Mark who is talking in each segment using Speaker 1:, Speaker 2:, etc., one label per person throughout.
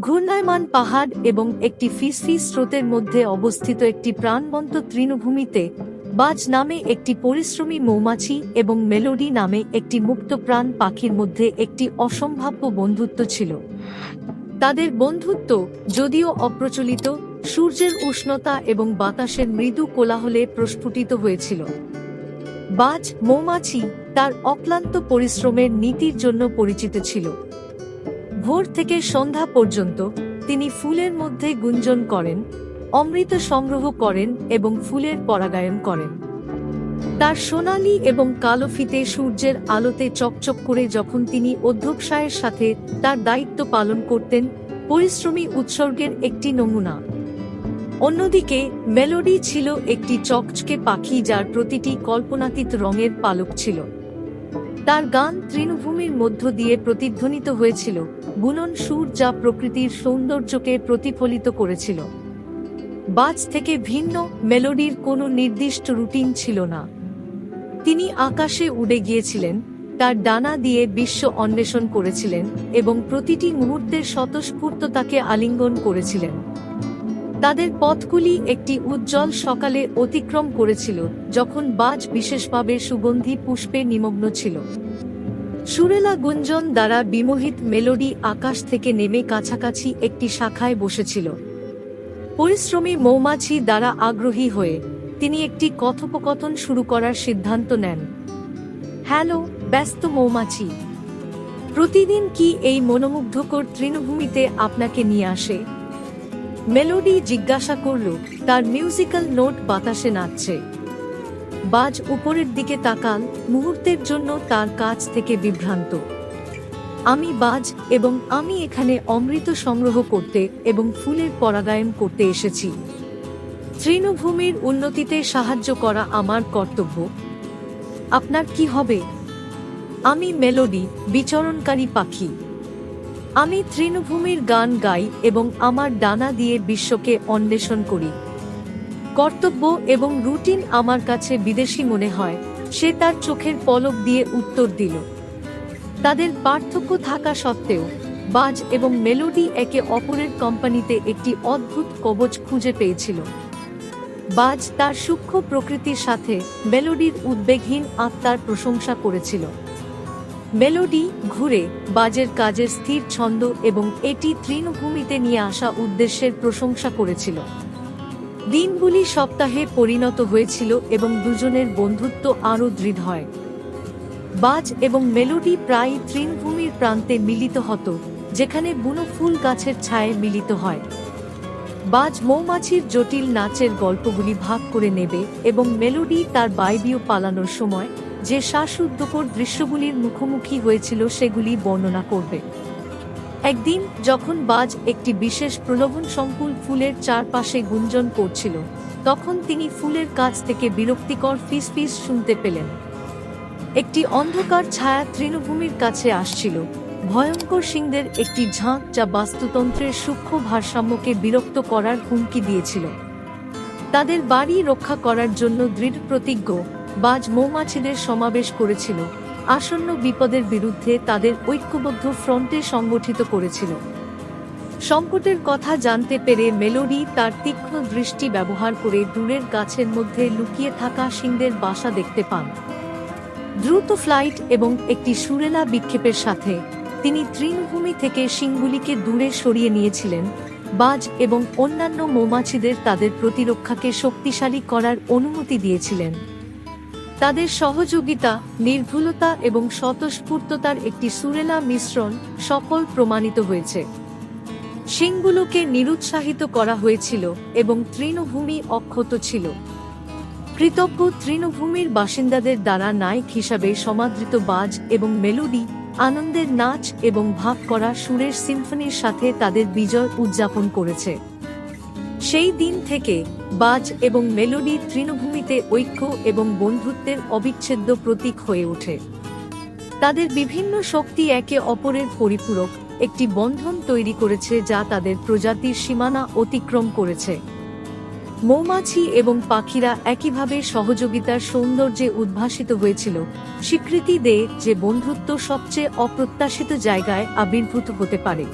Speaker 1: ঘূর্ণায়মান পাহাড় এবং একটি ফিসফিস স্রোতের মধ্যে অবস্থিত একটি প্রাণবন্ত তৃণভূমিতে বাজ নামে একটি পরিশ্রমী মৌমাছি এবং মেলোডি নামে একটি মুক্তপ্রাণ পাখির মধ্যে একটি অসম্ভাব্য বন্ধুত্ব ছিল। তাদের বন্ধুত্ব যদিও অপ্রচলিত, সূর্যের উষ্ণতা এবং বাতাসের মৃদু কোলাহলে প্রস্ফুটিত হয়েছিল। বাজ মৌমাছি তার অক্লান্ত পরিশ্রমের নীতির জন্য পরিচিত ছিল। ভোর থেকে সন্ধ্যা পর্যন্ত তিনি ফুলের মধ্যে গুঞ্জন করেন, অমৃত সংগ্রহ করেন এবং ফুলের পরাগায়ন করেন। তার সোনালী এবং কালো ফিতে সূর্যের আলোতে চকচক করে যখন তিনি অধ্যবসায়ের সাথে তার দায়িত্ব পালন করতেন, পরিশ্রমী উৎসর্গের একটি নমুনা। অন্যদিকে, মেলোডি ছিল একটি চকচকে পাখি যার প্রতিটি কল্পনাতীত রঙের পালক ছিল। তার গান তৃণভূমির মধ্য দিয়ে প্রতিধ্বনিত হয়েছিল বুনন সুর যা প্রকৃতির সৌন্দর্যকে প্রতিফলিত করেছিল। বাজ থেকে ভিন্ন মেলোডির কোনো নির্দিষ্ট রুটিন ছিল না। তিনি আকাশে উড়ে গিয়েছিলেন, তার ডানা দিয়ে বিশ্ব অন্বেষণ করেছিলেন এবং প্রতিটি মুহূর্তের স্বতঃস্ফূর্ততাকে আলিঙ্গন করেছিলেন। তাদের পথগুলি একটি উজ্জ্বল সকালে অতিক্রম করেছিল, যখন বাজ বিশেষভাবে সুগন্ধি পুষ্পে নিমগ্ন ছিল। সুরেলা গুঞ্জন দ্বারা বিমোহিত মেলোডি আকাশ থেকে নেমে কাছাকাছি একটি শাখায় বসেছিল। পরিশ্রমী মৌমাছি দ্বারা আগ্রহী হয়ে, তিনি একটি কথোপকথন শুরু করার সিদ্ধান্ত নেন। হ্যালো, ব্যস্ত মৌমাছি। প্রতিদিন কি এই মনোমুগ্ধকর তৃণভূমিতে আপনাকে নিয়ে আসে? মেলোডি জিজ্ঞাসা করল, তার মিউজিক্যাল নোট বাতাসে নাচছে। বাজ উপরের দিকে তাকান মুহূর্তের জন্য তার কাছ থেকে বিভ্রান্ত। আমি বাজ এবং আমি এখানে অমৃত সংগ্রহ করতে এবং ফুলের পরাগায়ন করতে এসেছি। তৃণভূমির উন্নতিতে সাহায্য করা আমার কর্তব্য। আপনার কি হবে? আমি মেলোডি, বিচরণকারী পাখি। আমি তৃণভূমির গান গাই এবং আমার ডানা দিয়ে বিশ্বকে অন্বেষণ করি। কর্তব্য এবং রুটিন আমার কাছে বিদেশি মনে হয়, সে তার চোখের পলক দিয়ে উত্তর দিল। তাদের পার্থক্য থাকা সত্ত্বেও, বাজ এবং মেলোডি একে অপরের কোম্পানিতে একটি অদ্ভুত কবচ খুঁজে পেয়েছিল। বাজ তার সূক্ষ্ম প্রকৃতির সাথে মেলোডির উদ্বেগহীন আত্মার প্রশংসা করেছিল। মেলোডি ঘুরে বাজের কাজের স্থির ছন্দ এবং এটি তৃণভূমিতে নিয়ে আসা উদ্দেশ্যের প্রশংসা করেছিল। দিনগুলি সপ্তাহে পরিণত হয়েছিল এবং দুজনের বন্ধুত্ব আরও দৃঢ় হয়। বাজ এবং মেলোডি প্রায় তৃণভূমির প্রান্তে মিলিত হতো, যেখানে বুনো ফুল গাছের ছায়ে মিলিত হয়। বাজ মৌমাছির জটিল নাচের গল্পগুলি ভাগ করে নেবে এবং মেলোডি তার বায়বীয় পালানোর সময় যে শ্বাসরুদ্ধকর দৃশ্যগুলির মুখোমুখি হয়েছিল সেগুলি বর্ণনা করবে। একদিন যখন বাজ একটি বিশেষ প্রলোভন সংকুল ফুলের চারপাশে গুঞ্জন করছিল, তখন তিনি ফুলের কাছ থেকে বিরক্তিকর ফিসফিস শুনতে পেলেন। একটি অন্ধকার ছায়া তৃণভূমির কাছে আসছিল। ভয়ঙ্কর সিংদের একটি ঝাঁক যা বাস্তুতন্ত্রের সূক্ষ্ম ভারসাম্যকে বিরক্ত করার হুমকি দিয়েছিল। তাদের বাড়ি রক্ষা করার জন্য দৃঢ় প্রতিজ্ঞ বাজ মৌমাছিদের সমাবেশ করেছিল। আসন্ন বিপদের বিরুদ্ধে তাদের ঐক্যবদ্ধ ফ্রন্টে সংগঠিত করেছিল। সংকটের কথা জানতে পেরে মেলোডি তার তীক্ষ্ণ দৃষ্টি ব্যবহার করে দূরের গাছের মধ্যে লুকিয়ে থাকা সিংদের বাসা দেখতে পান। দ্রুত ফ্লাইট এবং একটি সুরেলা বিক্ষেপের সাথে তিনি তৃণভূমি থেকে সিংগুলিকে দূরে সরিয়ে নিয়েছিলেন। বাজ এবং অন্যান্য মৌমাছিদের তাদের প্রতিরক্ষাকে শক্তিশালী করার অনুমতি দিয়েছিলেন। তাদের সহযোগিতা, নির্ভুলতা এবং স্বতঃস্ফূর্ততার একটি সুরেলা মিশ্রণ সফল প্রমাণিত হয়েছে। সিংগুলোকে নিরুৎসাহিত করা হয়েছিল এবং তৃণভূমি অক্ষত ছিল। কৃতজ্ঞ তৃণভূমির বাসিন্দাদের দ্বারা নায়ক হিসাবে সমাদৃত বাজ এবং মেলোডি, আনন্দের নাচ এবং ভাগ করা সুরের সিম্ফনির সাথে তাদের বিজয় উদযাপন করেছে। সেই দিন থেকে বাজ এবং মেলোডি তৃণভূমিতে ঐক্য এবং বন্ধুত্বের অবিচ্ছেদ্য প্রতীক হয়ে ওঠে। তাদের বিভিন্ন শক্তি একে অপরের পরিপূরক একটি বন্ধন তৈরি করেছে যা তাদের প্রজাতির সীমানা অতিক্রম করেছে। মৌমাছি এবং পাখিরা একইভাবে সহযোগিতার সৌন্দর্যে উদ্ভাসিত হয়েছিল। স্বীকৃতি দেয় যে বন্ধুত্ব সবচেয়ে অপ্রত্যাশিত জায়গায় আবির্ভূত হতে পারে।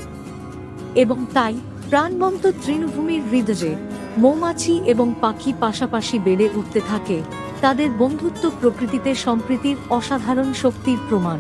Speaker 1: এবং তাই প্রাণবন্ত তৃণভূমির হৃদয়ে মৌমাছি এবং পাখি পাশাপাশি বেড়ে উঠতে থাকে তাদের বন্ধুত্ব প্রকৃতিতে সম্প্রীতির অসাধারণ শক্তির প্রমাণ।